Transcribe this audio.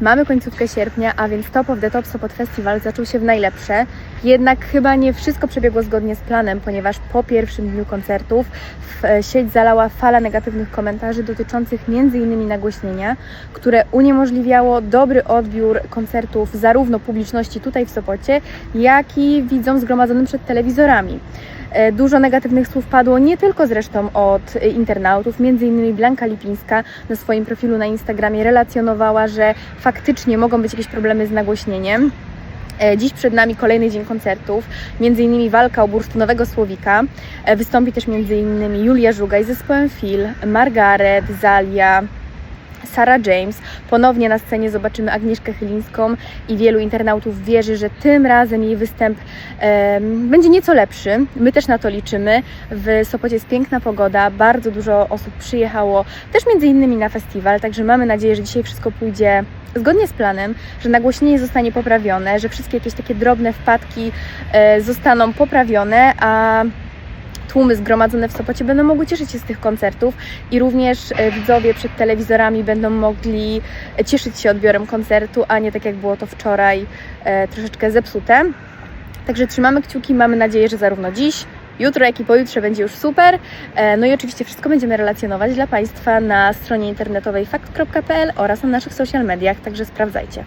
Mamy końcówkę sierpnia, a więc Top of the Top Sopot Festival zaczął się w najlepsze. Jednak chyba nie wszystko przebiegło zgodnie z planem, ponieważ po pierwszym dniu koncertów e, sieć zalała fala negatywnych komentarzy dotyczących m.in. nagłośnienia, które uniemożliwiało dobry odbiór koncertów zarówno publiczności tutaj w Sopocie, jak i widzom zgromadzonym przed telewizorami. E, Dużo negatywnych słów padło nie tylko zresztą od e, internautów, między innymi Blanka Lipińska na swoim profilu na Instagramie relacjonowała, że faktycznie mogą być jakieś problemy z nagłośnieniem. E, Dziś przed nami kolejny dzień koncertów, między innymi walka o burstunowego Słowika. Wystąpi też między innymi Julia Żugaj z zespołem Phil, Margaret, Zalia, Sarah James. Ponownie na scenie zobaczymy Agnieszkę Chylińską i wielu internautów wierzy, że tym razem jej występ będzie nieco lepszy. My też na to liczymy. W Sopocie jest piękna pogoda, bardzo dużo osób przyjechało, też między innymi na festiwal, także mamy nadzieję, że dzisiaj wszystko pójdzie zgodnie z planem, że nagłośnienie zostanie poprawione, że wszystkie jakieś takie drobne wpadki e, zostaną poprawione, a tłumy zgromadzone w Sopocie będą mogły cieszyć się z tych koncertów i również e, widzowie przed telewizorami będą mogli e, cieszyć się odbiorem koncertu, a nie tak jak było to wczoraj, e, troszeczkę zepsute. Także trzymamy kciuki, mamy nadzieję, że zarówno dziś, jutro, jak i pojutrze będzie już super. No i oczywiście wszystko będziemy relacjonować dla Państwa na stronie internetowej fakt.pl oraz na naszych social mediach, także sprawdzajcie.